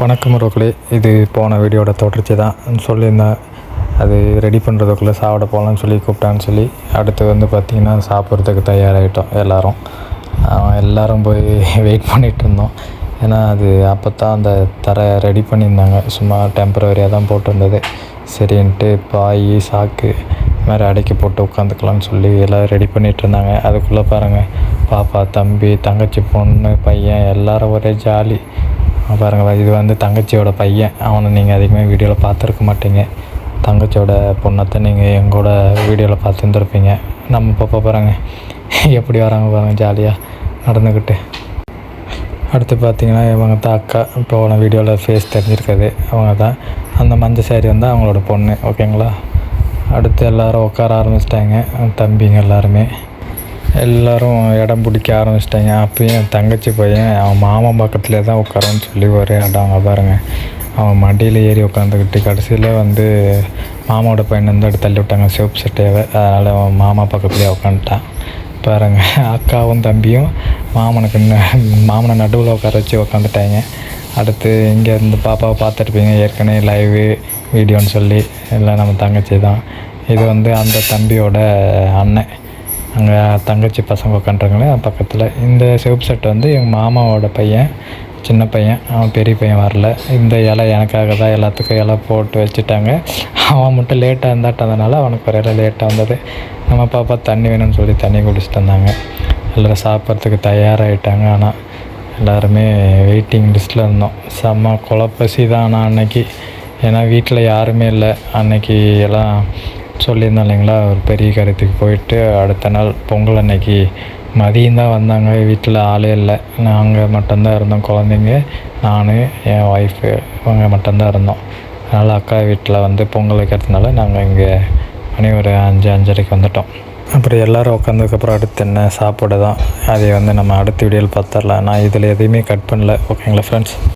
வணக்கம் உறவுகளே. இது போன வீடியோட தொடர்ச்சி தான். சொல்லியிருந்தேன் அது ரெடி பண்ணுறதுக்குள்ளே சாப்பிட போகலான்னு சொல்லி கூப்பிட்டான்னு சொல்லி அடுத்து வந்து பார்த்திங்கன்னா சாப்பிட்றதுக்கு தயாராகிட்டோம் எல்லோரும். எல்லோரும் போய் வெயிட் பண்ணிகிட்டு இருந்தோம். ஏன்னா அது அப்போ தான் அந்த தரை ரெடி பண்ணியிருந்தாங்க. சும்மா டெம்பரவரியாக தான் போட்டிருந்தது சரின்ட்டு பாய் சாக்கு இது மாதிரி அடைக்கி போட்டு உட்காந்துக்கலாம்னு சொல்லி எல்லோரும் ரெடி பண்ணிகிட்டு இருந்தாங்க. அதுக்குள்ளே பாருங்கள் பாப்பா தம்பி தங்கச்சி பொண்ணு பையன் எல்லோரும் ஒரே ஜாலி. பாருங்க இது வந்து தங்கச்சியோட பையன். அவனை நீங்கள் அதிகமாக வீடியோவில் பார்த்துருக்க மாட்டீங்க. தங்கச்சியோட பொண்ணத்தை நீங்கள் எங்கூட வீடியோவில் பார்த்துருந்துருப்பீங்க. நம்ம பாப்பா பாருங்கள் எப்படி வராங்க பாருங்க ஜாலியாக நடந்துக்கிட்டு. அடுத்து பார்த்தீங்கன்னா இவங்க தான் அக்கா. இப்போ உன வீடியோவில் ஃபேஸ் தெரிஞ்சிருக்கிறது அவங்க தான் அந்த மஞ்சள் சேரீ வந்து அவங்களோட பொண்ணு ஓகேங்களா அடுத்து எல்லோரும் உட்கார ஆரம்பிச்சிட்டாங்க. தம்பிங்க எல்லாருமே. எல்லோரும் இடம் பிடிக்க ஆரம்பிச்சிட்டாங்க. அப்பயும் என் தங்கச்சி பையன் அவன் மாமன் பக்கத்துலேயே தான் உட்காரன்னு சொல்லி ஒரே இடம் அங்கே பாருங்கள் அவன் மடியில் ஏறி உட்காந்துக்கிட்டு கடைசியில் வந்து மாமாவோட பையன் வந்து எடுத்து தள்ளி விட்டாங்க. சிவப்பு சட்டையாவை. அதனால் அவன் மாமா பக்கத்துலேயே உட்காந்துட்டான் பாருங்கள் அக்காவும் தம்பியும் மாமனுக்கு மாமனை நடுவில் உட்கார வச்சு உட்காந்துட்டாங்க அடுத்து இங்கே இருந்து பாப்பாவை பார்த்துருப்பீங்க ஏற்கனவே லைவு வீடியோன்னு சொல்லி எல்லாம் நம்ம தங்கச்சி தான். இது வந்து அந்த தம்பியோட அண்ணன். அங்கே தங்கச்சி பசங்க உட்காந்துருங்களே பக்கத்தில். இந்த சிவப்பு சட்டை வந்து எங்கள் மாமாவோட பையன் சின்ன பையன். அவன் பெரிய பையன் வரல. இந்த இலை எனக்காக தான் எல்லாத்துக்கும் இலை போட்டு வச்சுட்டாங்க. அவன் மட்டும் லேட்டாக இருந்தாட்டதுனால அவனுக்கு ஒரு இலை லேட்டாக வந்தது. நம்ம பாப்பா தண்ணி வேணும்னு சொல்லி தண்ணி குடிச்சிட்டு வந்தாங்க. எல்லோரும் சாப்பிட்றதுக்கு தயாராகிட்டாங்க ஆனால் எல்லாருமே வெயிட்டிங் லிஸ்ட்டில் இருந்தோம். செம்ம குழப்பசி தான் ஆனால் அன்னைக்கு. ஏன்னா வீட்டில் யாருமே இல்லை. அன்னைக்கு எல்லாம் சொல்லியிருந்தோம் இல்லைங்களா? ஒரு பெரிய கருத்துக்கு போயிட்டு அடுத்த நாள் பொங்கல் அன்னைக்கு மதியம் தான் வந்தாங்க. வீட்டில் ஆளே இல்லை. நாங்கள் மட்டும்தான் இருந்தோம் குழந்தைங்க. நான் என் ஒய்ஃபு இவங்க மட்டும்தான் இருந்தோம். அதனால் அக்கா வீட்டில் வந்து பொங்கல் வைக்கிறதுனால நாங்கள் இங்கே மணி ஒரு அஞ்சு அஞ்சரைக்கு வந்துட்டோம். அப்புறம் எல்லோரும் உட்காந்ததுக்கப்புறம் அடுத்து என்ன? சாப்பாடு தான். அதை வந்து நம்ம அடுத்த வீடியோவில் பார்த்துடலாம். நான் இதில் எதையுமே கட் பண்ணல. ஓகேங்களா ஃப்ரெண்ட்ஸ்